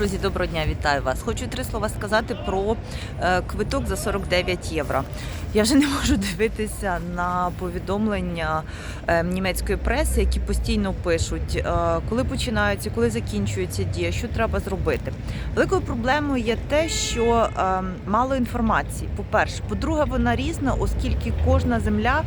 Друзі, доброго дня, вітаю вас. Хочу три слова сказати про е, квиток за 49 євро. Я вже не можу дивитися на повідомлення е, німецької преси, які постійно пишуть, е, коли починаються, коли закінчується дія, що треба зробити. Великою проблемою є те, що мало інформації. По-перше, по-друге, вона різна, оскільки кожна земля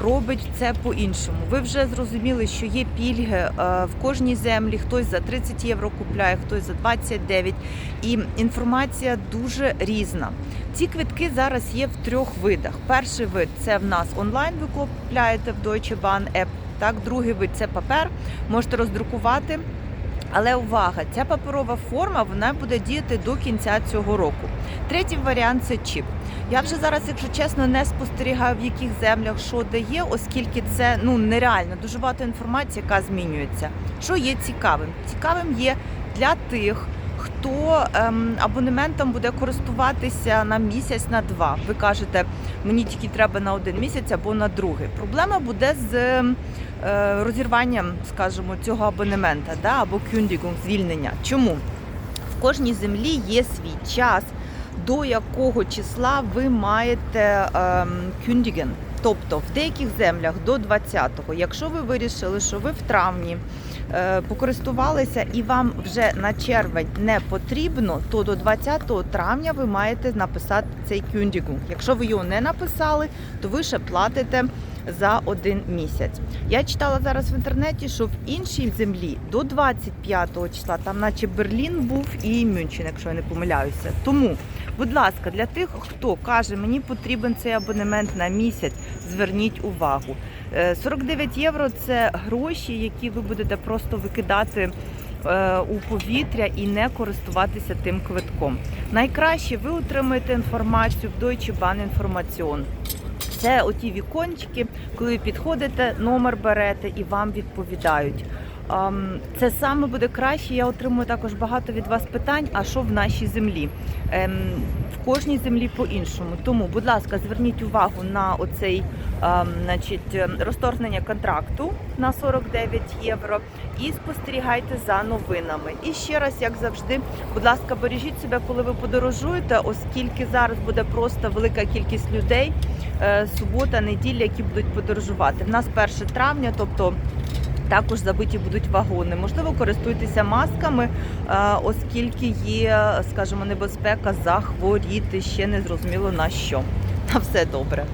робить це по-іншому. Ви вже зрозуміли, що є пільги в кожній землі. Хтось за 30 євро купляє, хтось за 29. І інформація дуже різна. Ці квитки зараз є в трьох видах. Перший вид це в нас онлайн. Ви купляєте в Deutsche Bahn App. Так, другий вид це папер. Можете роздрукувати. Але увага, ця паперова форма вона буде діяти до кінця цього року. Третій варіант це чіп. Я вже зараз, якщо чесно, не спостерігаю, в яких землях що де є, оскільки це ну нереально дуже багато інформації, яка змінюється. Що є цікавим? Цікавим є для тих. Хто ем, абонементом буде користуватися на місяць, на два? Ви кажете, мені тільки треба на один місяць або на другий. Проблема буде з е, розірванням, скажімо, цього абонемента, да, або кюндігунг, звільнення. Чому? В кожній землі є свій час, до якого числа ви маєте ем, кюндіген. Тобто в деяких землях до 20-го, якщо ви вирішили, що ви в травні е, покористувалися і вам вже на червень не потрібно, то до 20 травня ви маєте написати цей кюндігунг. Якщо ви його не написали, то ви ще платите за один місяць. Я читала зараз в інтернеті, що в іншій землі до 25 числа, там наче Берлін був і Мюнхен, якщо я не помиляюся. Тому, будь ласка, для тих, хто каже, мені потрібен цей абонемент на місяць, зверніть увагу. Е, 49 євро це гроші, які ви будете просто викидати. е, У повітря і не користуватися тим квитком. Найкраще ви отримаєте інформацію в Deutsche Bahn Information. Це оті вікончики, коли ви підходите, номер берете і вам відповідають. Це саме буде краще. Я отримую також багато від вас питань. А що в нашій землі? Ем, В кожній землі по-іншому. Тому, будь ласка, зверніть увагу на оцей значить, розторгнення контракту на 49 євро і спостерігайте за новинами. І ще раз, як завжди, будь ласка, бережіть себе, коли ви подорожуєте, оскільки зараз буде просто велика кількість людей субота, неділя, які будуть подорожувати. В нас 1 травня, тобто. Також забиті будуть вагони. Можливо, користуйтеся масками, е, оскільки є, скажімо, небезпека захворіти ще не зрозуміло на що. На все добре.